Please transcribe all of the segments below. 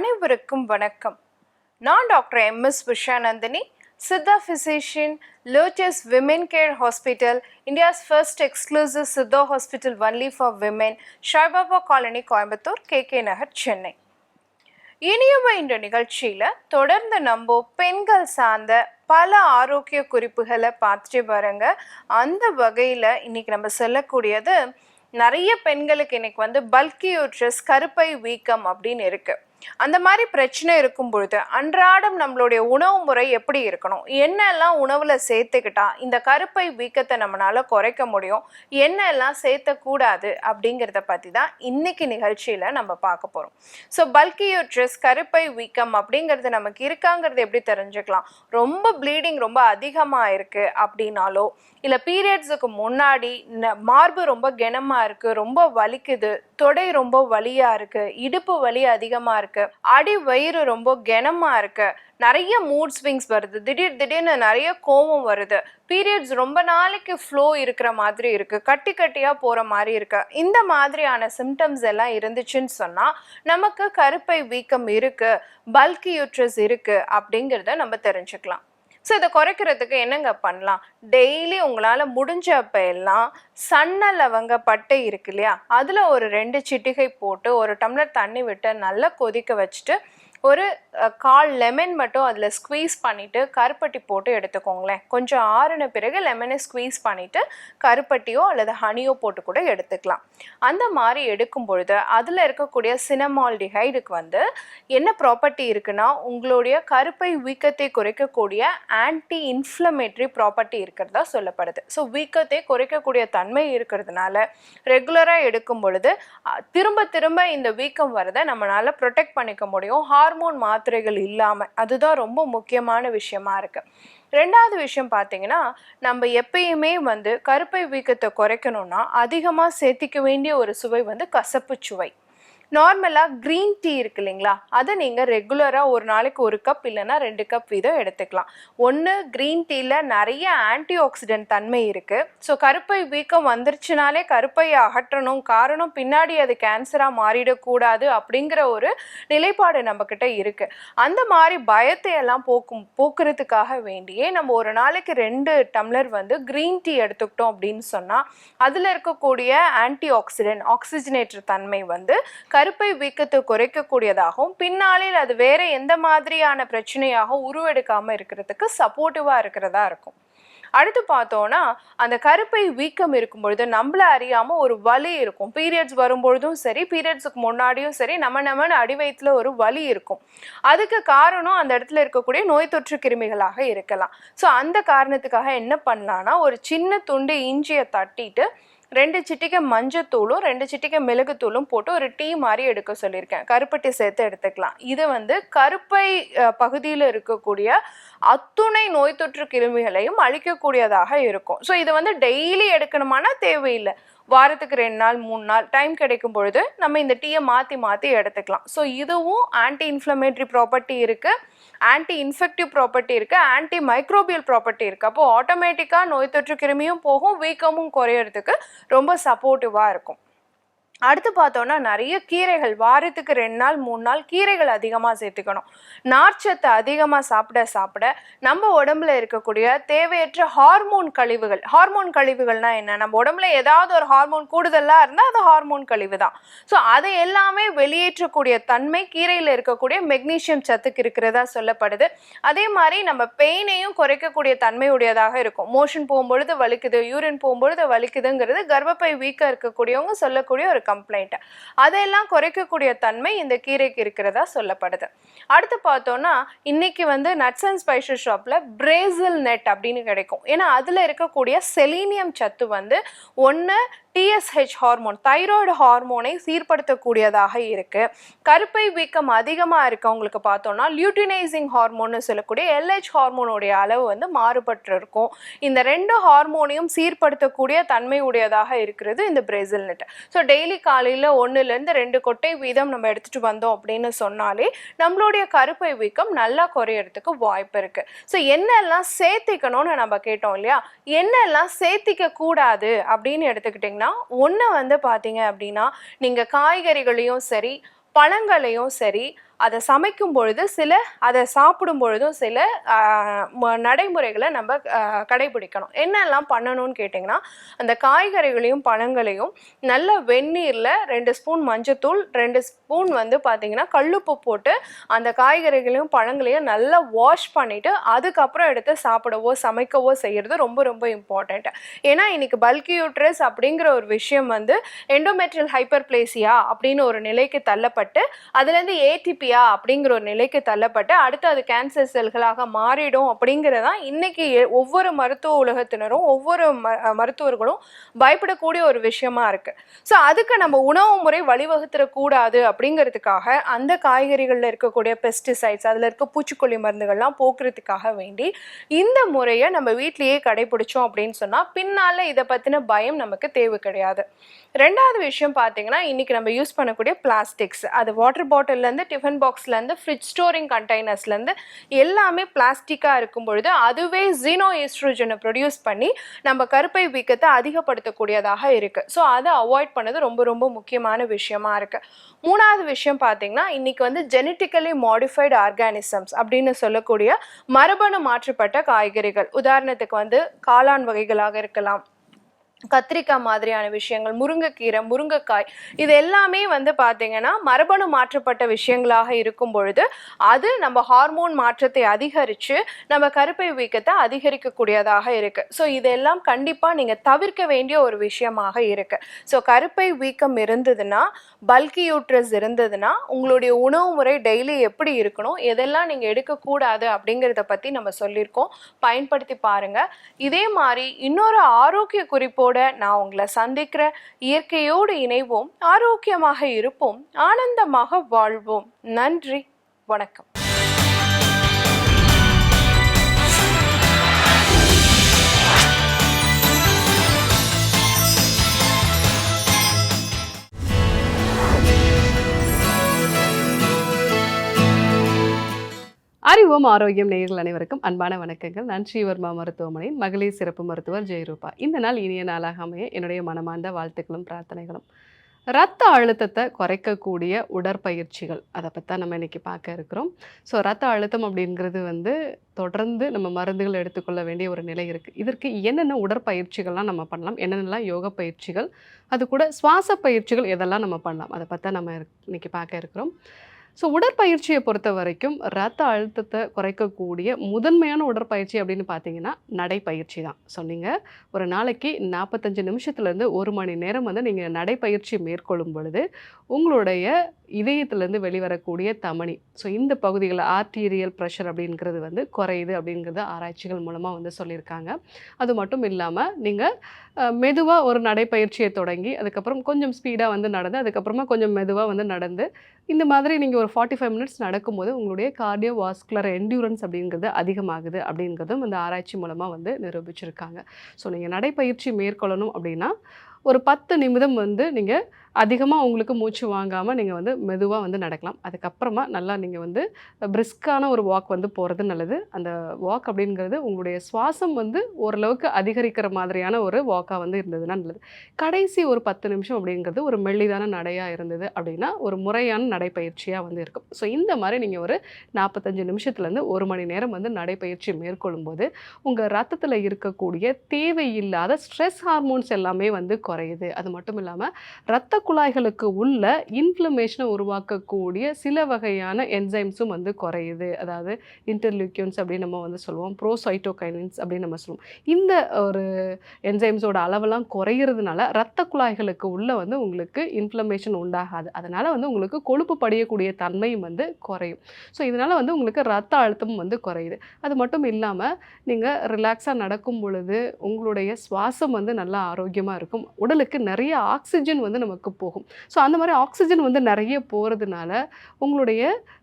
அனைவருக்கும் வணக்கம். நான் doctor M. S. Vishanandhini Siddha physician Lotus Women Care Hospital India's first exclusive Siddha hospital only for women Saibaba colony Coimbatore K. K. Nagar Chennai. இனியவ இந்த நிகழ்ச்சியில் தொடர்ந்து நம்ம பெண்கள் சார்ந்த பல ஆரோக்கிய குறிப்புகளை பார்த்துட்டு வரங்க அந்த வகையில் இன்னைக்கு நம்ம சொல்லக்கூடியது நிறைய பெண்களுக்கு இன்னைக்கு வந்து பல்கி யூட்ரஸ் கருப்பை வீக்கம் அப்படின்னு இருக்குது அந்த மாதிரி பிரச்சனை இருக்கும் பொழுது அன்றாடம் நம்மளுடைய உணவு முறை எப்படி இருக்கணும்? என்னெல்லாம் உணவில் சேர்த்துக்கிட்டா இந்த கருப்பை வீக்கத்தை நம்மளால் குறைக்க முடியும்? என்னெல்லாம் சேர்த்தக்கூடாது? அப்படிங்கிறத பற்றி தான் இன்னைக்கு நிகழ்ச்சியில் நம்ம பார்க்க போகிறோம் ஸோ பல்கி யூட்ரஸ் கருப்பை வீக்கம் அப்படிங்கிறது நமக்கு இருக்காங்கிறது எப்படி தெரிஞ்சுக்கலாம்? ரொம்ப ப்ளீடிங் ரொம்ப அதிகமாக இருக்குது அப்படின்னாலோ இல்லை பீரியட்ஸுக்கு முன்னாடி மார்பு ரொம்ப கெனமாக இருக்குது ரொம்ப வலிக்குது தொடை ரொம்ப வலியாக இருக்குது இடுப்பு வலி அதிகமாக இருக்குது இருக்கு. அடி வயிறு ரொம்ப கனமா இருக்கு. நிறைய மூட் ஸ்விங்ஸ் வருது. திடீர் திடீர்னு நிறைய கோவம் வருது. பீரியட்ஸ் ரொம்ப நாளைக்கு ஃப்ளோ இருக்கிற மாதிரி இருக்கு. கட்டி கட்டியா போற மாதிரி இருக்கு. இந்த மாதிரியான சிம்டம்ஸ் எல்லாம் இருந்துச்சுன்னு சொன்னா நமக்கு கருப்பை வீக்கம் இருக்கு பல்கி யூட்ரஸ் இருக்கு அப்படிங்கிறத நம்ம தெரிஞ்சுக்கலாம். ஸோ இதை குறைக்கிறதுக்கு என்னங்க பண்ணலாம்? டெய்லி உங்களால் முடிஞ்சப்ப எல்லாம் சன்ன லவங்க பட்டை இருக்கு இல்லையா? அதில் ஒரு ரெண்டு சிட்டிகை போட்டு ஒரு டம்ளர் தண்ணி விட்டு நல்லா கொதிக்க வச்சுட்டு ஒரு கால் லெமன் மட்டும் அதில் ஸ்க்வீஸ் பண்ணிவிட்டு கருப்பட்டி போட்டு எடுத்துக்கோங்களேன். கொஞ்சம் ஆறின பிறகு லெமனை ஸ்க்வீஸ் பண்ணிவிட்டு கருப்பட்டியோ அல்லது ஹனியோ போட்டு கூட எடுத்துக்கலாம். அந்த மாதிரி எடுக்கும் பொழுது அதில் இருக்கக்கூடிய சினமால்டிஹைடுக்கு வந்து என்ன ப்ராப்பர்ட்டி இருக்குன்னா உங்களுடைய கருப்பை வீக்கத்தை குறைக்கக்கூடிய ஆன்டி இன்ஃப்ளமேட்ரி ப்ராப்பர்ட்டி இருக்கிறதா சொல்லப்படுது. ஸோ வீக்கத்தை குறைக்கக்கூடிய தன்மை இருக்கிறதுனால ரெகுலராக எடுக்கும் பொழுது திரும்ப திரும்ப இந்த வீக்கம் வரதை நம்மளால் ப்ரொடெக்ட் பண்ணிக்க முடியும். ஹார் ஹார்மோன் மாத்திரைகள் இல்லாமல் அதுதான் ரொம்ப முக்கியமான விஷயமா இருக்கு. ரெண்டாவது விஷயம் பார்த்தீங்கன்னா நம்ம எப்பயுமே வந்து கருப்பை வீக்கத்தை குறைக்கணும்னா அதிகமாக சேர்த்திக்க வேண்டிய ஒரு சுவை வந்து கசப்பு சுவை நார்மலாக க்ரீன் டீ இருக்கு இல்லைங்களா? அதை நீங்கள் ரெகுலராக ஒரு நாளைக்கு ஒரு கப் இல்லைன்னா ரெண்டு கப் வீதம் எடுத்துக்கலாம். ஒன்று க்ரீன் டீயில் நிறைய ஆன்டி ஆக்சிடென்ட் தன்மை இருக்குது ஸோ கருப்பை வீக்கம் வந்துருச்சுனாலே கருப்பையை அகற்றணும். காரணம் பின்னாடி அது கேன்சராக மாறிடக்கூடாது அப்படிங்கிற ஒரு நிலைப்பாடு நம்மக்கிட்ட இருக்குது அந்த மாதிரி பயத்தை எல்லாம் போக்கும் போக்குறதுக்காக வேண்டியே நம்ம ஒரு நாளைக்கு ரெண்டு டம்ளர் வந்து க்ரீன் டீ எடுத்துக்கிட்டோம் அப்படின்னு சொன்னால் அதில் இருக்கக்கூடிய ஆன்டி ஆக்சிடென்ட் ஆக்சிஜனேட்டர் தன்மை வந்து கருப்பை வீக்கத்தை குறைக்கக்கூடியதாகவும் பின்னாளில் அது வேற எந்த மாதிரியான பிரச்சனையாக உருவெடுக்காம இருக்கிறதுக்கு சப்போர்ட்டிவா இருக்கிறதா இருக்கும். அடுத்து பார்த்தோன்னா அந்த கருப்பை வீக்கம் இருக்கும் பொழுது நம்மள அறியாம ஒரு வலி இருக்கும். பீரியட்ஸ் வரும்பொழுதும் சரி பீரியட்ஸுக்கு முன்னாடியும் சரி நம்ம நம்மன்னு அடி வயித்துல ஒரு வலி இருக்கும். அதுக்கு காரணம் அந்த இடத்துல இருக்கக்கூடிய நோய் தொற்று கிருமிகளாக இருக்கலாம். ஸோ அந்த காரணத்துக்காக என்ன பண்ணலாம்னா ஒரு சின்ன துண்டு இஞ்சியை தட்டிட்டு ரெண்டு சிட்டிக்கை மஞ்சத்தூளும் ரெண்டு சிட்டிக்கை மிளகுத்தூளும் போட்டு ஒரு டீ மாதிரி எடுக்க சொல்லியிருக்கேன். கருப்பட்டி சேர்த்து எடுத்துக்கலாம். இது வந்து கருப்பை பகுதியில் இருக்கக்கூடிய அத்துணை நோய் தொற்று கிருமிகளையும் அழிக்கக்கூடியதாக இருக்கும். ஸோ இது வந்து டெய்லி எடுக்கணுமானா தேவையில்லை. வாரத்துக்கு ரெண்டு நாள் மூணு நாள் டைம் கிடைக்கும் பொழுது நம்ம இந்த டீயை மாற்றி மாற்றி எடுத்துக்கலாம். ஸோ இதுவும் ஆன்டி இன்ஃப்ளமேட்ரி ப்ராப்பர்ட்டி இருக்குது ஆன்டி இன்ஃபெக்டிவ் ப்ராப்பர்ட்டி இருக்குது ஆன்டி மைக்ரோபியல் ப்ராப்பர்ட்டி இருக்குது அப்போது ஆட்டோமேட்டிக்காக நோய் தொற்று கிருமியும் போகும் வீக்கமும் குறையறதுக்கு ரொம்ப சப்போர்ட்டிவாக இருக்கும். அடுத்து பார்த்தோன்னா நிறைய கீரைகள் வாரத்துக்கு ரெண்டு நாள் மூணு நாள் கீரைகள் அதிகமாக சேர்த்துக்கணும். நார்ச்சத்து அதிகமாக சாப்பிட சாப்பிட நம்ம உடம்புல இருக்கக்கூடிய தேவையற்ற ஹார்மோன் கழிவுகள் ஹார்மோன் கழிவுகள்னால் என்ன? நம்ம உடம்புல ஏதாவது ஒரு ஹார்மோன் கூடுதலாக இருந்தால் அது ஹார்மோன் கழிவு தான். ஸோ அதை எல்லாமே வெளியேற்றக்கூடிய தன்மை கீரையில் இருக்கக்கூடிய மெக்னீஷியம் சத்துக்கு இருக்கிறதா சொல்லப்படுது. அதே மாதிரி நம்ம பெயினையும் குறைக்கக்கூடிய தன்மையுடையதாக இருக்கும். மோஷன் போகும்பொழுது வலிக்குது யூரின் போகும்பொழுது வலிக்குதுங்கிறது கர்ப்பப்பை வீக்காக இருக்கக்கூடியவங்க சொல்லக்கூடிய ஒரு கம்ப்ளைண்ட் அதையெல்லாம் குறைக்கக்கூடிய தன்மை இந்த கீரைக்கு இருக்கிறதா சொல்லப்படுது. அடுத்து பார்த்தோம்னா இன்னைக்கு வந்து நட்ஸ் அண்ட் ஸ்பைசஸ் ஷாப்பில் பிரேசில் நெட் அப்படின்னு கிடைக்கும். ஏன்னா அதில் இருக்கக்கூடிய செலீனியம் சத்து வந்து ஒன்று டிஎஸ்ஹெச் ஹார்மோன் தைராய்டு ஹார்மோனை சீர்படுத்தக்கூடியதாக இருக்கு. கருப்பை வீக்கம் அதிகமாக இருக்கவங்களுக்கு பார்த்தோம்னா லியூட்டினைசிங் ஹார்மோன்னு சொல்லக்கூடிய எல்ஹெச் ஹார்மோனுடைய அளவு வந்து மாறுபட்டு இருக்கும் இந்த ரெண்டு ஹார்மோனையும் சீர்படுத்தக்கூடிய தன்மை உடையதாக இருக்கிறது இந்த பிரேசில் நெட் ஸோ டெய்லி காலையில் ஒன்றுலேருந்து ரெண்டு கொட்டை வீதம் நம்ம எடுத்துட்டு வந்தோம் அப்படின்னு சொன்னாலே நம்மளுடைய கருப்பை வீக்கம் நல்லா குறையறதுக்கு வாய்ப்பு இருக்கு. ஸோ என்னெல்லாம் சேர்த்திக்கணும்னு நம்ம கேட்டோம் இல்லையா? என்னெல்லாம் சேர்த்திக்க கூடாது அப்படின்னு எடுத்துக்கிட்டிங்கன்னா ஒன்று வந்து பார்த்தீங்க அப்படின்னா நீங்கள் காய்கறிகளையும் சரி பழங்களையும் சரி அதை சமைக்கும் பொழுது சில அதை சாப்பிடும் பொழுதும் சில ம- நடைமுறைகளை நம்ம கடைபிடிக்கணும். என்னெல்லாம் பண்ணணும்னு கேட்டிங்கன்னா அந்த காய்கறிகளையும் பழங்களையும் நல்ல வெந்நீரில் ரெண்டு ஸ்பூன் மஞ்சத்தூள் ரெண்டு ஸ்பூன் வந்து பார்த்திங்கன்னா கல்லுப்பு போட்டு அந்த காய்கறிகளையும் பழங்களையும் நல்லா வாஷ் பண்ணிவிட்டு அதுக்கப்புறம் எடுத்து சாப்பிடவோ சமைக்கவோ செய்கிறது ரொம்ப ரொம்ப இம்பார்ட்டண்ட் ஏன்னா இன்றைக்கி பல்கி யூட்ரஸ் அப்படிங்கிற ஒரு விஷயம் வந்து எண்டோமெட்ரியல் ஹைப்பர்பிளேசியா அப்படின்னு ஒரு நிலைக்கு தள்ளப்பட்டு அதுலேருந்து ஏடிபியா அப்படிங்கிற ஒரு நிலைக்கு தள்ளப்பட்டு அடுத்து அது கேன்சர் செல்களாக மாறிடும் அப்படிங்கிறதான் இன்னைக்கு ஒவ்வொரு மருத்துவ உலகத்தினரும் ஒவ்வொரு ம மருத்துவர்களும் பயப்படக்கூடிய ஒரு விஷயமா இருக்கு. ஸோ அதுக்கு நம்ம உணவு முறை வழிவகுத்துறக்கூடாது அப்படிங்கிறதுக்காக அந்த காய்கறிகளில் இருக்கக்கூடிய பெஸ்டிசைட்ஸ் அதில் இருக்க பூச்சிக்கொல்லி மருந்துகள்லாம் போக்குறதுக்காக வேண்டி இந்த முறையை நம்ம வீட்டிலேயே கடைபிடிச்சோம் அப்படின்னு சொன்னால் பின்னால் இதை பற்றின பயம் நமக்கு தேவை கிடையாது. ரெண்டாவது விஷயம் பார்த்தீங்கன்னா இன்னைக்கு நம்ம யூஸ் பண்ணக்கூடிய பிளாஸ்டிக்ஸ் அது வாட்டர் பாட்டில்லேருந்து டிஃபன் பாக்ஸ்லேருந்து ஃப்ரிட்ஜ் ஸ்டோரிங் கண்டெய்னர்ஸ்லேருந்து எல்லாமே பிளாஸ்டிக்காக இருக்கும் பொழுது அதுவே ஜீனோ ஈஸ்ட்ரோஜனை ப்ரொடியூஸ் பண்ணி நம்ம கருப்பை வீக்கத்தை அதிகப்படுத்தக்கூடியதாக இருக்குது ஸோ அதை அவாய்ட் பண்ணது ரொம்ப ரொம்ப முக்கியமான விஷயமா இருக்குது மூணாவது விஷயம் பார்த்தீங்கன்னா இன்னைக்கு வந்து ஜெனட்டிக்கலி மாடிஃபைடு ஆர்கானிசம்ஸ் அப்படின்னு சொல்லக்கூடிய மரபணு மாற்றப்பட்ட காய்கறிகள். உதாரணத்துக்கு வந்து காளான் வகைகளாக இருக்கலாம். கத்திரிக்காய் மாதிரியான விஷயங்கள் முருங்கைக்கீரை முருங்கைக்காய் இது எல்லாமே வந்து பார்த்தீங்கன்னா மரபணு மாற்றப்பட்ட விஷயங்களாக இருக்கும் பொழுது அது நம்ம ஹார்மோன் மாற்றத்தை அதிகரித்து நம்ம கருப்பை வீக்கத்தை அதிகரிக்கக்கூடியதாக இருக்குது ஸோ இதெல்லாம் கண்டிப்பாக நீங்கள் தவிர்க்க வேண்டிய ஒரு விஷயமாக இருக்குது ஸோ கருப்பை வீக்கம் இருந்ததுன்னா பல்கி யூட்ரஸ் இருந்ததுன்னா உங்களுடைய உணவு முறை டெய்லி எப்படி இருக்கணும் எதெல்லாம் நீங்கள் எடுக்கக்கூடாது அப்படிங்கிறத பற்றி நம்ம சொல்லியிருக்கோம். பயன்படுத்தி பாருங்கள் இதே மாதிரி இன்னொரு ஆரோக்கிய குறிப்போ நான் உங்களை சந்திக்கிற இயற்கையோடு இணைவோம் ஆரோக்கியமாக இருப்போம் ஆனந்தமாக வாழ்வோம். நன்றி வணக்கம். அறிவோம் ஆரோக்கியம் நேயர்கள் அனைவருக்கும் அன்பான வணக்கங்கள். நான் ஸ்ரீவர்மா மருத்துவமனையின் மகளிர் சிறப்பு மருத்துவர் ஜெயரூபா. இந்த நாள் இனிய நாளாக அமைய என்னுடைய மனமார்ந்த வாழ்த்துக்களும் பிரார்த்தனைகளும். ரத்த அழுத்தத்தை குறைக்கக்கூடிய உடற்பயிற்சிகள். அதை பற்றி தான் நம்ம இன்றைக்கி பார்க்க இருக்கிறோம். ஸோ ரத்த அழுத்தம் அப்படிங்கிறது வந்து தொடர்ந்து நம்ம மருந்துகள் எடுத்துக்கொள்ள வேண்டிய ஒரு நிலை இருக்குது இதற்கு என்னென்ன உடற்பயிற்சிகள்லாம் நம்ம பண்ணலாம்? என்னென்னலாம் யோக பயிற்சிகள்? அது கூட சுவாச பயிற்சிகள் எதெல்லாம் நம்ம பண்ணலாம்? அதை பற்றி நம்ம இன்னைக்கு பார்க்க இருக்கிறோம். ஸோ உடற்பயிற்சியை பொறுத்த வரைக்கும் ரத்த அழுத்தத்தை குறைக்கக்கூடிய முதன்மையான உடற்பயிற்சி அப்படின்னு பார்த்தீங்கன்னா நடைப்பயிற்சி தான். சொன்னீங்க ஒரு நாளைக்கு நாற்பத்தஞ்சு நிமிஷத்துலேருந்து ஒரு மணி நேரம் வந்து நீங்கள் நடைப்பயிற்சி மேற்கொள்ளும் பொழுது உங்களுடைய இதயத்துலேருந்து வெளிவரக்கூடிய தமனி. ஸோ இந்த பகுதிகளில் ஆர்டீரியல் ப்ரெஷர் அப்படிங்கிறது வந்து குறையுது அப்படிங்கிறது ஆராய்ச்சிகள் மூலமாக வந்து சொல்லியிருக்காங்க. அது மட்டும் இல்லாமல் நீங்கள் மெதுவாக ஒரு நடைப்பயிற்சியை தொடங்கி அதுக்கப்புறம் கொஞ்சம் ஸ்பீடாக வந்து நடந்து அதுக்கப்புறமா கொஞ்சம் மெதுவாக வந்து நடந்து இந்த மாதிரி நீங்கள் ஒரு ஃபார்ட்டி ஃபைவ் மினிட்ஸ் நடக்கும்போது உங்களுடைய கார்டியோ வாஸ்குலர் என்டியூரன்ஸ் அப்படிங்கிறது அதிகமாகுது அப்படிங்கிறதும் இந்த ஆராய்ச்சி மூலமாக வந்து நிரூபிச்சிருக்காங்க. ஸோ நீங்கள் நடைப்பயிற்சி மேற்கொள்ளணும் அப்படின்னா ஒரு பத்து நிமிடம் வந்து நீங்கள் அதிகமாக உங்களுக்கு மூச்சு வாங்காமல் நீங்கள் வந்து மெதுவாக வந்து நடக்கலாம். அதுக்கப்புறமா நல்லா நீங்கள் வந்து பிரிஸ்கான ஒரு வாக் வந்து போகிறது நல்லது. அந்த வாக் அப்படிங்கிறது உங்களுடைய சுவாசம் வந்து ஓரளவுக்கு அதிகரிக்கிற மாதிரியான ஒரு வாக்காக வந்து இருந்ததுன்னா நல்லது. கடைசி ஒரு பத்து நிமிஷம் அப்படிங்கிறது ஒரு மெல்லிதான நடையாக இருந்தது அப்படின்னா ஒரு முறையான நடைப்பயிற்சியாக வந்து இருக்கும். ஸோ இந்த மாதிரி நீங்கள் ஒரு நாற்பத்தஞ்சு நிமிஷத்துலேருந்து ஒரு மணி நேரம் வந்து நடைப்பயிற்சி மேற்கொள்ளும்போது உங்கள் ரத்தத்தில் இருக்கக்கூடிய தேவையில்லாத ஸ்ட்ரெஸ் ஹார்மோன்ஸ் எல்லாமே வந்து குறையுது. அது மட்டும் இல்லாமல் ரத்த குழாய்களுக்கு உள்ள இன்ஃப்ளமேஷனை உருவாக்கக்கூடிய சில வகையான என்சைம்ஸும் வந்து குறையுது. அதாவது இன்டர்லியூக்கியன்ஸ் அப்படின்னு நம்ம வந்து சொல்லுவோம். ப்ரோசைட்டோகைனின்ஸ் அப்படின்னு நம்ம சொல்லுவோம். இந்த ஒரு என்சைம்ஸோட அளவெல்லாம் குறையிறதுனால ரத்த குழாய்களுக்கு உள்ள வந்து உங்களுக்கு இன்ஃப்ளமேஷன் உண்டாகாது. அதனால் வந்து உங்களுக்கு கொழுப்பு படியக்கூடிய தன்மையும் வந்து குறையும். ஸோ இதனால் வந்து உங்களுக்கு ரத்த அழுத்தம் வந்து குறையுது. அது மட்டும் இல்லாமல் நீங்கள் ரிலாக்ஸாக நடக்கும் பொழுது உங்களுடைய சுவாசம் வந்து நல்லா ஆரோக்கியமாக இருக்கும். உடலுக்கு நிறைய ஆக்சிஜன் வந்து நமக்கு போகும். ஸோ அந்த மாதிரி ஆக்சிஜன் வந்து நிறைய போகிறதுனால உங்களுடைய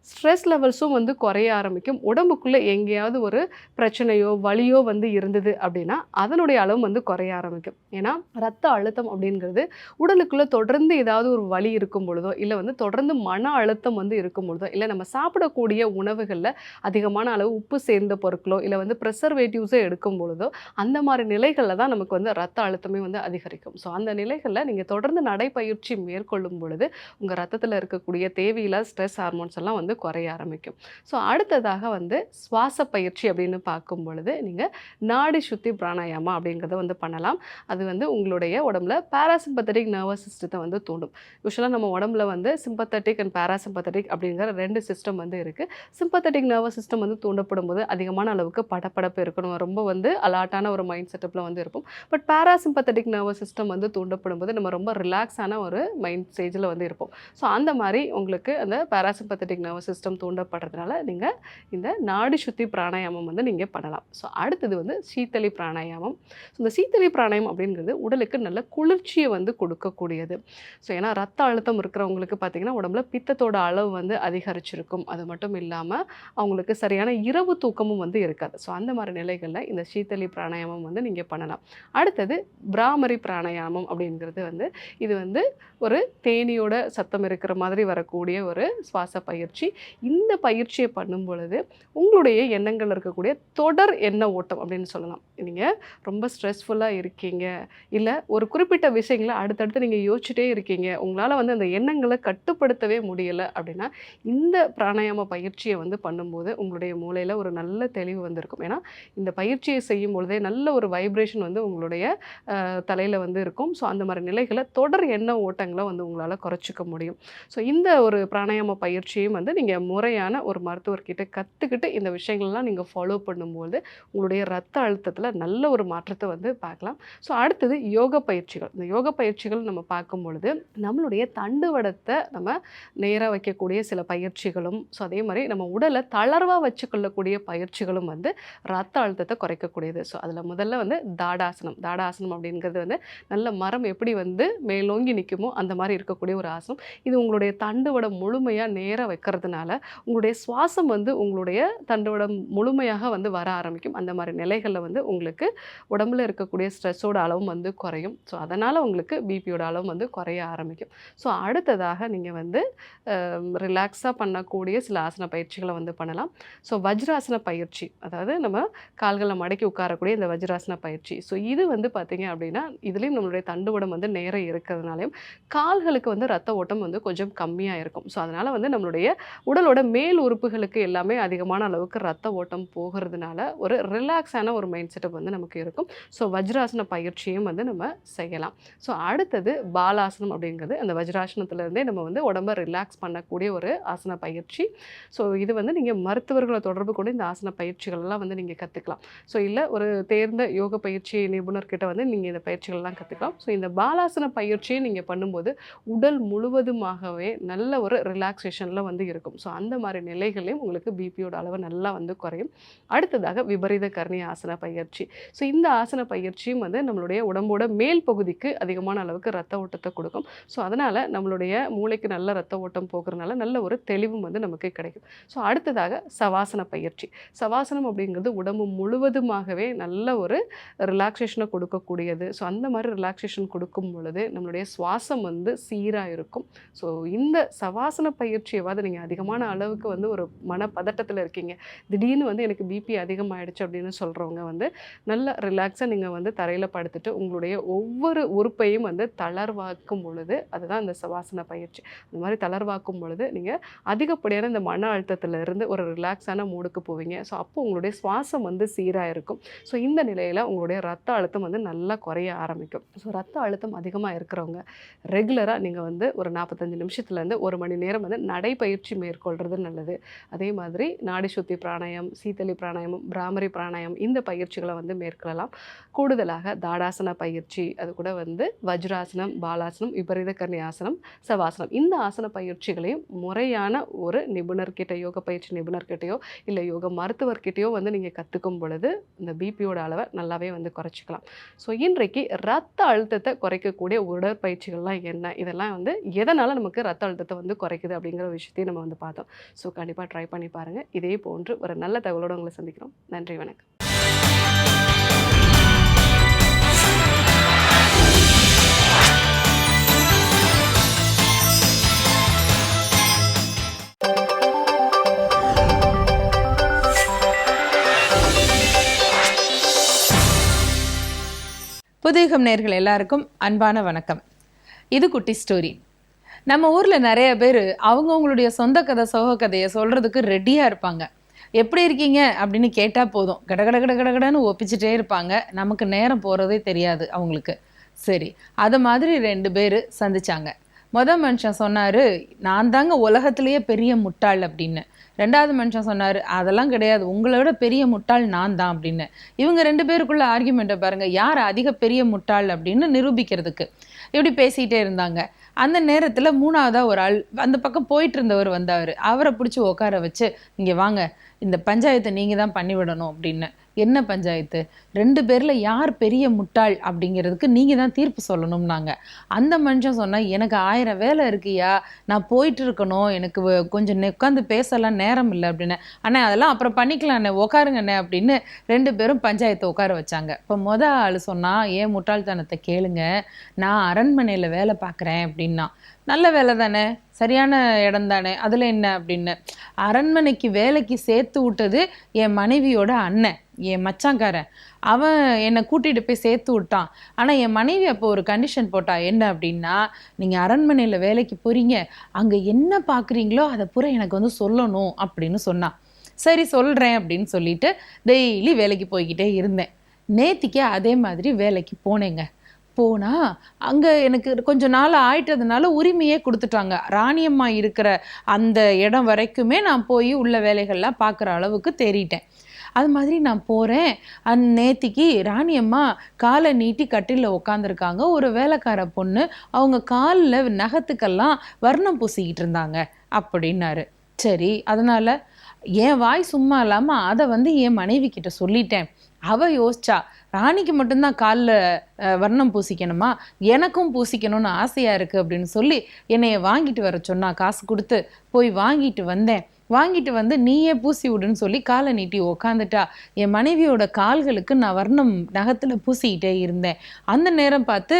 ஸ்ட்ரெஸ் லெவல்ஸும் வந்து குறைய ஆரம்பிக்கும். உடம்புக்குள்ளே எங்கேயாவது ஒரு பிரச்சனையோ வலியோ வந்து இருந்தது அப்படின்னா அதனுடைய அளவு வந்து குறைய ஆரம்பிக்கும். ஏன்னா ரத்த அழுத்தம் அப்படிங்கிறது உடலுக்குள்ளே தொடர்ந்து ஏதாவது ஒரு வலி இருக்கும் பொழுதோ இல்லை வந்து தொடர்ந்து மன அழுத்தம் வந்து இருக்கும் பொழுதோ இல்லை நம்ம சாப்பிடக்கூடிய உணவுகளில் அதிகமான அளவு உப்பு சேர்ந்த பொருட்களோ இல்லை வந்து ப்ரெசர்வேட்டிவ்ஸோ எடுக்கும் பொழுதோ அந்த மாதிரி நிலைகளில் தான் நமக்கு வந்து ரத்த அழுத்தமே வந்து அதிகரிக்கும். ஸோ அந்த நிலைகளில் நீங்கள் தொடர்ந்து நடைபயிற்சி பயிற்சி மேற்கொள்ளும் பொழுது உங்கள் ரத்தத்தில் இருக்கக்கூடிய தேவையில்லாத ஸ்ட்ரெஸ் ஹார்மோன்ஸ் எல்லாம் வந்து குறைய ஆரம்பிக்கும். ஸோ அடுத்ததாக வந்து சுவாச பயிற்சி அப்படின்னு பார்க்கும் பொழுது நீங்கள் நாடி சுத்தி பிராணாயாமா அப்படிங்கிறத வந்து பண்ணலாம். அது வந்து உங்களுடைய உடம்புல பேராசிம்பத்தட்டிக் நர்வஸ் சிஸ்டத்தை வந்து தூண்டும். யூஸ்வலாக நம்ம உடம்புல வந்து சிம்பத்தட்டிக் அண்ட் பேராசிம்பத்தட்டிக் அப்படிங்கிற ரெண்டு சிஸ்டம் வந்து இருக்குது சிம்பத்தட்டிக் நர்வஸ் சிஸ்டம் வந்து தூண்டப்படும் போது அதிகமான அளவுக்கு படப்படப்பு இருக்கணும். ரொம்ப வந்து அலாட்டான ஒரு மைண்ட் செட்டப்பில் வந்து இருப்போம். பட் பேராசிம்பத்தட்டிக் நர்வஸ் சிஸ்டம் வந்து தூண்டப்படும் போது நம்ம ரொம்ப ரிலாக்ஸான ஒரு மைண்ட் ஸ்டேஜில் வந்து இருப்போம். ஸோ அந்த மாதிரி உங்களுக்கு அந்த பேராசிம்பத்தட்டிக் நர்வஸ் சிஸ்டம் தூண்டப்படுறதுனால நீங்கள் இந்த நாடி சுத்தி பிராணாயாமம் வந்து நீங்கள் பண்ணலாம். ஸோ அடுத்தது வந்து சீத்தலி பிராணாயாமம். ஸோ இந்த சீத்தலி பிராணாயாமம் அப்படிங்கிறது உடலுக்கு நல்ல குளிர்ச்சியை வந்து கொடுக்கக்கூடியது. ஸோ ஏன்னா ரத்த அழுத்தம் இருக்கிறவங்களுக்கு பார்த்தீங்கன்னா உடம்புல பித்தத்தோட அளவு வந்து அதிகரிச்சிருக்கும். அது மட்டும் இல்லாமல் அவங்களுக்கு சரியான இரவு தூக்கமும் வந்து இருக்காது. ஸோ அந்த மாதிரி நிலைகளில் இந்த சீத்தலி பிராணாயாமம் வந்து நீங்கள் பண்ணலாம். அடுத்தது பிராமரி பிராணாயாமம் அப்படிங்கிறது வந்து இது வந்து ஒரு தேனியோட சத்தம் இருக்கிற மாதிரி வரக்கூடிய ஒரு சுவாச பயிற்சி. இந்த பயிற்சியை பண்ணும் பொழுது உங்களுடைய எண்ணங்கள் இருக்கக்கூடிய தொடர் எண்ண ஓட்டம் அப்படின்னு சொல்லலாம். நீங்கள் ரொம்ப ஸ்ட்ரெஸ்ஃபுல்லாக இருக்கீங்க. இல்லை ஒரு குறிப்பிட்ட விஷயங்களை அடுத்தடுத்து நீங்கள் யோசிச்சுட்டே இருக்கீங்க. உங்களால் வந்து அந்த எண்ணங்களை கட்டுப்படுத்தவே முடியலை அப்படின்னா இந்த பிராணாயாம பயிற்சியை வந்து பண்ணும்போது உங்களுடைய மூளையில் ஒரு நல்ல தெளிவு வந்திருக்கும். ஏன்னா இந்த பயிற்சியை செய்யும் பொழுதே நல்ல ஒரு வைப்ரேஷன் வந்து உங்களுடைய தலையில் வந்து இருக்கும். ஸோ அந்த மாதிரி நிலைகளை தொடர் எண்ண ஓட்டங்களை வந்து உங்களால் குறைச்சிக்க முடியும். ஸோ இந்த ஒரு பிராணாயாம பயிற்சியும் வந்து நீங்கள் முறையான ஒரு மருத்துவர்கிட்ட கற்றுக்கிட்டு இந்த விஷயங்கள்லாம் நீங்கள் ஃபாலோ பண்ணும்போது உங்களுடைய ரத்த அழுத்தத்தில் நல்ல ஒரு மாற்றத்தை வந்து பார்க்கலாம். ஸோ அடுத்தது யோக பயிற்சிகள். இந்த யோக பயிற்சிகள் நம்ம பார்க்கும் பொழுது நம்மளுடைய தண்டுவடத்தை நம்ம நேராக வைக்கக்கூடிய சில பயிற்சிகளும் ஸோ அதே மாதிரி நம்ம உடலை தளர்வாக வச்சுக்கொள்ளக்கூடிய பயிற்சிகளும் வந்து ரத்த அழுத்தத்தை குறைக்கக்கூடியது. ஸோ அதில் முதல்ல வந்து தாடாசனம். தாடாசனம் அப்படிங்கிறது வந்து நல்ல மரம் எப்படி வந்து மேலோங்கி நிற்கும் அந்த மாதிரி இருக்கக்கூடிய ஒரு ஆசனம். இது உங்களுடைய தண்டுவடம் முழுமையாக நேராக வைக்கிறதுனால உங்களுடைய சுவாசம் வந்து உங்களுடைய தண்டுவடம் முழுமையாக வந்து வர ஆரம்பிக்கும். அந்த மாதிரி நிலைகளில் வந்து உங்களுக்கு உடம்புல இருக்கக்கூடிய ஸ்ட்ரெஸ்ஸோட அளவும் வந்து குறையும். ஸோ அதனால் உங்களுக்கு பிபியோட அளவும் வந்து குறைய ஆரம்பிக்கும். ஸோ அடுத்ததாக நீங்கள் வந்து ரிலாக்ஸாக பண்ணக்கூடிய சில ஆசன பயிற்சிகளை வந்து பண்ணலாம். ஸோ வஜ்ராசன பயிற்சி அதாவது நம்ம கால்களை மடக்கி உட்காரக்கூடிய இந்த வஜ்ராசன பயிற்சி. ஸோ இது வந்து பார்த்தீங்க அப்படின்னா இதுலேயும் நம்மளுடைய தண்டுவடம் வந்து நேரம் இருக்கிறதுனாலையும் கால்களுக்கு வந்து ரத்த ஓட்டம் வந்து கொஞ்சம் கம்மியாக இருக்கும். ஸோ அதனால் வந்து நம்மளுடைய உடலோட மேல் உறுப்புகளுக்கு எல்லாமே அதிகமான அளவுக்கு ரத்த ஓட்டம் போகிறதுனால ஒரு ரிலாக்ஸான ஒரு மைண்ட் செட்டப் வந்து நமக்கு இருக்கும். ஸோ வஜ்ராசன பயிற்சியும் வந்து நம்ம செய்யலாம். ஸோ அடுத்தது பாலாசனம் அப்படிங்கிறது அந்த வஜ்ராசனத்துலேருந்தே நம்ம வந்து உடம்ப ரிலாக்ஸ் பண்ணக்கூடிய ஒரு ஆசன பயிற்சி. ஸோ இது வந்து நீங்கள் மருத்துவர்களை தொடர்பு கொண்டு இந்த ஆசன பயிற்சிகள்லாம் வந்து நீங்கள் கற்றுக்கலாம் ஸோ இல்லை ஒரு தேர்ந்த யோக பயிற்சி நிபுணர்கிட்ட வந்து நீங்கள் இந்த பயிற்சிகள்லாம் கற்றுக்கலாம் ஸோ இந்த பாலாசன பயிற்சியை நீங்கள் பண்ணும்போது உடல் முழுவதுமாகவே நல்ல ஒரு ரிலாக்ஸேஷனில் வந்து இருக்கும். ஸோ அந்த மாதிரி நிலைகளையும் உங்களுக்கு பிபியோட அளவு நல்லா வந்து குறையும். அடுத்ததாக விபரீத கர்ணி ஆசன பயிற்சி. ஸோ இந்த ஆசன பயிற்சியும் வந்து நம்மளுடைய உடம்போட மேல் பகுதிக்கு அதிகமான அளவுக்கு ரத்த ஓட்டத்தை கொடுக்கும். ஸோ அதனால் நம்மளுடைய மூளைக்கு நல்ல ரத்த ஓட்டம் போகிறனால நல்ல ஒரு தெளிவும் வந்து நமக்கு கிடைக்கும். ஸோ அடுத்ததாக சவாசன பயிற்சி. சவாசனம் அப்படிங்கிறது உடம்பு முழுவதுமாகவே நல்ல ஒரு ரிலாக்ஸேஷனை கொடுக்கக்கூடியது. ஸோ அந்த மாதிரி ரிலாக்ஸேஷன் கொடுக்கும் பொழுது நம்மளுடைய சுவாசம் வந்து சீராக இருக்கும். ஸோ இந்த சவாசன பயிற்சியவாது நீங்கள் அதிகமான அளவுக்கு வந்து ஒரு மன பதட்டத்தில் இருக்கீங்க. திடீர்னு வந்து எனக்கு பிபி அதிகமாகிடுச்சு அப்படின்னு சொல்கிறவங்க வந்து நல்ல ரிலாக்ஸாக நீங்கள் வந்து தரையில் படுத்துட்டு உங்களுடைய ஒவ்வொரு உறுப்பையும் வந்து தளர்வாக்கும் பொழுது அதுதான் இந்த சவாசன பயிற்சி. இந்த மாதிரி தளர்வாக்கும் பொழுது நீங்கள் அதிகப்படியான இந்த மன அழுத்தத்திலிருந்து ஒரு ரிலாக்ஸான மூடுக்கு போவீங்க. ஸோ அப்போ உங்களுடைய சுவாசம் வந்து சீராக இருக்கும். ஸோ இந்த நிலையில் உங்களுடைய ரத்த அழுத்தம் வந்து நல்லா குறைய ஆரம்பிக்கும். ஸோ ரத்த அழுத்தம் அதிகமாக இருக்கிறவங்க ரெகுலராக நீங்கள் வந்து ஒரு நாற்பத்தஞ்சு நிமிஷத்துலேருந்து ஒரு மணி நேரம் வந்து நடைப்பயிற்சி மேற்கொள்கிறது நல்லது. அதே மாதிரி நாடி சுத்தி பிராணாயம் சீத்தலி பிராணாயம் பிராமரி பிராணாயம் இந்த பயிற்சிகளை வந்து மேற்கொள்ளலாம். கூடுதலாக தாடாசன பயிற்சி அது கூட வந்து வஜ்ராசனம் பாலாசனம் விபரீத கர்ணி ஆசனம் சவாசனம். இந்த ஆசன பயிற்சிகளையும் முறையான ஒரு நிபுணர்கிட்ட யோக பயிற்சி நிபுணர்கிட்டயோ இல்லை யோக மருத்துவர்கிட்டயோ வந்து நீங்கள் கற்றுக்கும் பொழுது இந்த பிபியோட அளவை நல்லாவே வந்து குறைச்சிக்கலாம். ஸோ இன்றைக்கு ரத்த அழுத்தத்தை குறைக்கக்கூடிய உடற்பயிற்சிகள் உடற்பயிற்சிகள்லாம் என்ன? இதெல்லாம் வந்து எதனால் நமக்கு ரத்த அழுத்தத்தை வந்து குறைக்குது அப்படிங்கிற விஷயத்தையும் நம்ம வந்து பார்த்தோம். ஸோ கண்டிப்பாக ட்ரை பண்ணி பாருங்கள் இதே போன்று ஒரு நல்ல தகவலோடு உங்களை சந்திக்கிறோம். நன்றி வணக்கம். புதியகம் நேர்கள் எல்லாருக்கும் அன்பான வணக்கம். இது குட்டி ஸ்டோரி நம்ம ஊரில் நிறைய பேர் அவங்கவுங்களுடைய சொந்த கதை சோக கதையை சொல்கிறதுக்கு ரெடியாக இருப்பாங்க. எப்படி இருக்கீங்க? அப்படின்னு கேட்டால் போதும். கட கட கட கட ஒப்பிச்சுட்டே இருப்பாங்க. நமக்கு நேரம் போகிறதே தெரியாது அவங்களுக்கு. சரி அதை மாதிரி ரெண்டு பேர் சந்திச்சாங்க. மொதல் மனுஷன் சொன்னார் நான் தாங்க உலகத்திலேயே பெரிய முட்டாள் அப்படின்னு. ரெண்டாவது மனுஷன் சொன்னார் அதெல்லாம் கிடையாது. உங்களை விட பெரிய முட்டாள் நான் தான் அப்படின்னு. இவங்க ரெண்டு பேருக்குள்ள ஆர்கியூமெண்ட்டை பாருங்க. யார் அதிக பெரிய முட்டாள் அப்படின்னு நிரூபிக்கிறதுக்கு? இப்படி பேசிக்கிட்டே இருந்தாங்க. அந்த நேரத்தில் மூணாவதா ஒரு ஆள் அந்த பக்கம் போயிட்டு இருந்தவர் வந்தார் அவரை. பிடிச்சி உட்கார வச்சு இங்கே வாங்க இந்த பஞ்சாயத்தை நீங்கள் தான் பண்ணிவிடணும் அப்படின்னு என்ன பஞ்சாயத்து? ரெண்டு பேரில் யார் பெரிய முட்டாள் அப்படிங்கிறதுக்கு நீங்கள் தான் தீர்ப்பு சொல்லணும்னாங்க. அந்த மனுஷன் சொன்னால் எனக்கு ஆயிரம் வேலை இருக்கியா? நான் போயிட்டு இருக்கணும். எனக்கு வ- கொஞ்சம் உட்காந்து பேசலாம் நேரம் இல்லை அப்படின்னு. அண்ணே அதெல்லாம் அப்புறம் பண்ணிக்கலாண்ணே உட்காருங்கண்ணே அப்படின்னு ரெண்டு பேரும் பஞ்சாயத்தை உட்கார வச்சாங்க. இப்போ மொதல் ஆள் சொன்னால் ஏன் முட்டாள்தனத்தை கேளுங்க. நான் அரண்மனையில் வேலை பார்க்குறேன் அப்படின்னா. நல்ல வேலை தானே? சரியான இடம் தானே? அதில் என்ன? அப்படின்னு. அரண்மனைக்கு வேலைக்கு சேர்த்து விட்டது என் மனைவியோட அண்ணன். என் மச்சாங்காரன் அவன் என்னை கூட்டிகிட்டு போய் சேர்த்து விட்டான். ஆனால் என் மனைவி அப்போ ஒரு கண்டிஷன் போட்டா என்ன அப்படின்னா நீங்கள் அரண்மனையில் வேலைக்கு போகிறீங்க அங்கே என்ன பார்க்குறீங்களோ அதை பூரா எனக்கு வந்து சொல்லணும் அப்படின்னு சொன்னான். சரி சொல்கிறேன் அப்படின்னு சொல்லிட்டு டெய்லி வேலைக்கு போய்கிட்டே இருந்தேன். நேத்திக்கே அதே மாதிரி வேலைக்கு போனேங்க. போனால் அங்கே எனக்கு கொஞ்சம் நாள் ஆயிட்டதுனால உரிமையே கொடுத்துட்டாங்க. ராணியம்மா இருக்கிற அந்த இடம் வரைக்குமே நான் போய் உள்ள வேலைகள்லாம் பார்க்குற அளவுக்கு தேறிட்டேன். அது மாதிரி நான் போகிறேன் அந் நேத்திக்கு ராணியம்மா காலை நீட்டி கட்டிலில் உட்காந்துருக்காங்க ஒரு வேலைக்கார பொண்ணு அவங்க காலில் நகத்துக்கெல்லாம் வர்ணம் பூசிக்கிட்டு இருந்தாங்க அப்படின்னாரு. சரி அதனால் என் வாய் சும்மா இல்லாமல் அதை வந்து என் மனைவி கிட்ட சொல்லிட்டேன். அவள் யோசிச்சா ராணிக்கு மட்டும்தான் காலில் வர்ணம் பூசிக்கணுமா? எனக்கும் பூசிக்கணும்னு ஆசையாக இருக்குது அப்படின்னு சொல்லி என்னைய வாங்கிட்டு வர சொன்னா காசு கொடுத்து போய் வாங்கிட்டு வந்தேன். வாங்கிட்டு வந்து நீயே பூசி விடுன்னு சொல்லி காலை நீட்டி உக்காந்துட்டா. என் மனைவியோட கால்களுக்கு நான் வர்ணம் நகத்தில் பூசிக்கிட்டே இருந்தேன். அந்த நேரம் பார்த்து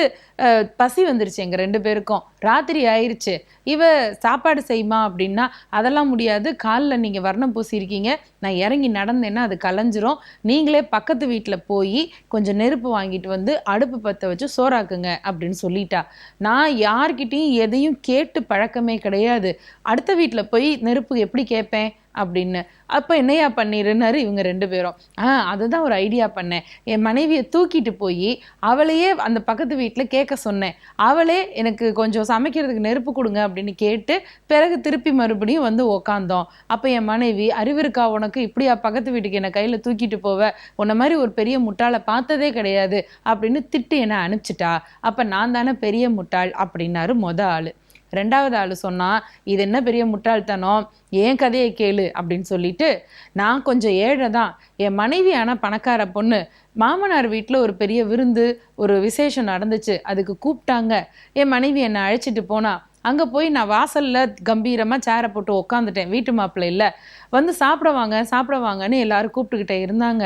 பசி வந்துருச்சு எங்கள் ரெண்டு பேருக்கும். ராத்திரி ஆயிடுச்சு இவ சாப்பாடு செய்யுமா அப்படின்னா அதெல்லாம் முடியாது. காலில் நீங்கள் வர்ணம் பூசியிருக்கீங்க. நான் இறங்கி நடந்தேன்னா அது கலைஞ்சிரும். நீங்களே பக்கத்து வீட்டில் போய் கொஞ்சம் நெருப்பு வாங்கிட்டு வந்து அடுப்பு பற்ற வச்சு சோறாக்குங்க அப்படின்னு சொல்லிட்டா. நான் யார்கிட்டையும் எதையும் கேட்டு பழக்கமே கிடையாது. அடுத்த வீட்டில் போய் நெருப்பு எப்படி கே கேட்பேன் அப்படின்னு. அப்போ என்னையா பண்ணிருன்னாரு இவங்க ரெண்டு பேரும். ஆ அதுதான் ஒரு ஐடியா பண்ணேன். என் மனைவியை தூக்கிட்டு போய் அவளையே அந்த பக்கத்து வீட்டில் கேட்க சொன்னேன். அவளே எனக்கு கொஞ்சம் சமைக்கிறதுக்கு நெருப்பு கொடுங்க அப்படின்னு கேட்டு பிறகு திருப்பி மறுபடியும் வந்து உக்காந்தோம். அப்போ என் மனைவி அறிவிருக்கா உனக்கு? இப்படியா பக்கத்து வீட்டுக்கு என்னை கையில் தூக்கிட்டு போவ? உன்ன மாதிரி ஒரு பெரிய முட்டாளை பார்த்ததே கிடையாது அப்படின்னு திட்டு என்னை அனுப்பிச்சிட்டா. அப்போ நான் தானே பெரிய முட்டாள் அப்படின்னாரு மொத ஆள். ரெண்டாவது ஆள் சொன்னால் இது என்ன பெரிய முட்டாள்தனம்? ஏன் கதையை கேளு? அப்படின்னு சொல்லிட்டு நான் கொஞ்சம் ஏழை தான். என் மனைவி ஆனால் பணக்கார பொண்ணு மாமனார் வீட்டில் ஒரு பெரிய விருந்து ஒரு விசேஷம் நடந்துச்சு. அதுக்கு கூப்பிட்டாங்க. என் மனைவி என்னை அழைச்சிட்டு போனா அங்கே போய் நான் வாசலில் கம்பீரமாக சேரை போட்டு உக்காந்துட்டேன். வீட்டு மாப்பிள்ளை இல்லை. வந்து சாப்பிடுவாங்க சாப்பிடுவாங்கன்னு எல்லாரும் கூப்பிட்டுக்கிட்டே இருந்தாங்க.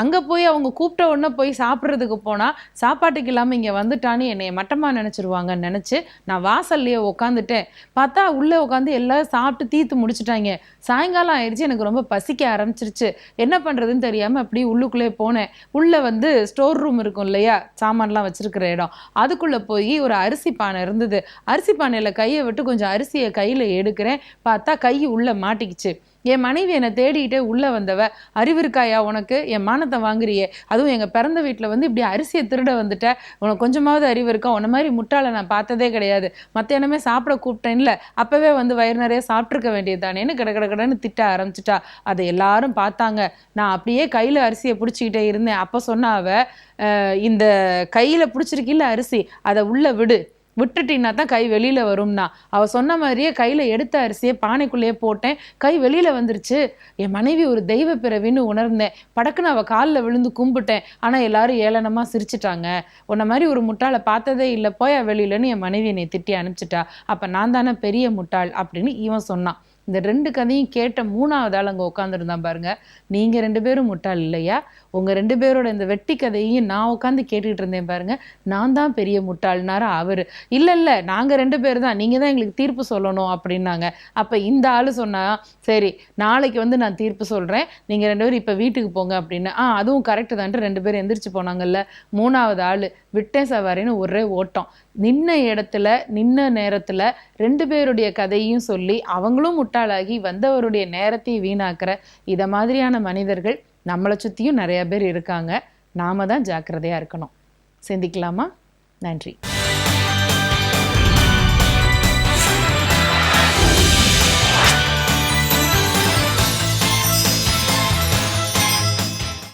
அங்கே போய் அவங்க கூப்பிட்ட உடனே போய் சாப்பிட்றதுக்கு போனால் சாப்பாட்டுக்கு இல்லாமல் இங்கே வந்துட்டான்னு என்னை மட்டமாக நினச்சிருவாங்கன்னு நினச்சி நான் வாசல்லையே உக்காந்துட்டேன். பார்த்தா உள்ளே உட்காந்து எல்லோரும் சாப்பிட்டு தீர்த்து முடிச்சிட்டாங்க. சாயங்காலம் ஆயிடுச்சு எனக்கு ரொம்ப பசிக்க ஆரம்பிச்சிருச்சு. என்ன பண்ணுறதுன்னு தெரியாமல் அப்படியே உள்ளுக்குள்ளே போனேன். உள்ளே வந்து ஸ்டோர் ரூம் இருக்கும் இல்லையா? சாமான்லாம் வச்சுருக்கிற இடம். அதுக்குள்ளே போய் ஒரு அரிசி பானை இருந்தது. அரிசி பானையில் கையை விட்டு கொஞ்சம் அரிசியை கையில் எடுக்கிறேன். பார்த்தா கை உள்ளே மாட்டிக்கிச்சு. என் மனைவி என்னை தேடிக்கிட்டே உள்ளே வந்தவ அறிவு இருக்காயா உனக்கு? என் மானத்தை வாங்குறியே. அதுவும் எங்கள் பிறந்த வீட்டில் வந்து இப்படி அரிசியை திருட வந்துட்ட. உனக்கு கொஞ்சமாவது அறிவு இருக்கா? உன்ன மாதிரி முட்டாளை நான் பார்த்ததே கிடையாது. மத்தியானமே சாப்பிட கூப்பிட்டேன்ல. அப்போவே வந்து வயிறு நிறைய சாப்பிட்ருக்க வேண்டியது தானேன்னு கிட கிட கிடன்னு திட்ட ஆரம்பிச்சிட்டா. அதை எல்லாரும் பார்த்தாங்க. நான் அப்படியே கையில் அரிசியை பிடிச்சிக்கிட்டே இருந்தேன். அப்போ சொன்னாவ இந்த கையில் பிடிச்சிருக்கில்ல அரிசி அதை உள்ளே விடு. விட்டுட்டீங்கன்னா தான் கை வெளியில் வரும்னா. அவ சொன்ன மாதிரியே கையில் எடுத்த அரிசியை பானைக்குள்ளேயே போட்டேன். கை வெளியில் வந்துருச்சு. என் மனைவி ஒரு தெய்வ பிறவின்னு உணர்ந்தேன். படக்குன்னு அவள் காலில் விழுந்து கும்பிட்டேன். ஆனால் எல்லாரும் ஏளனமாக சிரிச்சிட்டாங்க. உன்ன மாதிரி ஒரு முட்டாளை பார்த்ததே இல்லை. போய் வெளியிலன்னு என் மனைவி என்னை திட்டி அனுப்பிச்சிட்டா. அப்போ நான் தானே பெரிய முட்டாள் அப்படின்னு இவன் சொன்னான். இந்த ரெண்டு கதையும் கேட்ட மூணாவது ஆள் அங்கே உட்காந்துருந்தான் பாருங்க. நீங்கள் ரெண்டு பேரும் முட்டாள் இல்லையா? உங்கள் ரெண்டு பேரோட இந்த வெட்டி கதையையும் நான் உட்காந்து கேட்டுக்கிட்டு இருந்தேன் பாருங்க. நான் தான் பெரிய முட்டாள்னாரு அவர். இல்லை இல்லை நாங்கள் ரெண்டு பேர் தான். நீங்கள் தான் எங்களுக்கு தீர்ப்பு சொல்லணும் அப்படின்னாங்க. அப்போ இந்த ஆள் சொன்னால் சரி நாளைக்கு வந்து நான் தீர்ப்பு சொல்கிறேன் நீங்கள் ரெண்டு பேரும் இப்போ வீட்டுக்கு போங்க அப்படின்னு. ஆ அதுவும் கரெக்டு தான்ட்டு ரெண்டு பேரும் எந்திரிச்சு போனாங்கல்ல. மூணாவது ஆள் விட்டே சவாரின்னு ஒரே ஓட்டம். நின்ன இடத்துல நின்ன நேரத்தில் ரெண்டு பேருடைய கதையும் சொல்லி அவங்களும் முட்டாளாகி வந்தவருடைய நேரத்தையும் வீணாக்குற இதை மாதிரியான மனிதர்கள் நம்மளை சுற்றியும் நிறையா பேர் இருக்காங்க. நாம தான் ஜாக்கிரதையாக இருக்கணும். சிந்திக்கலாமா? நன்றி.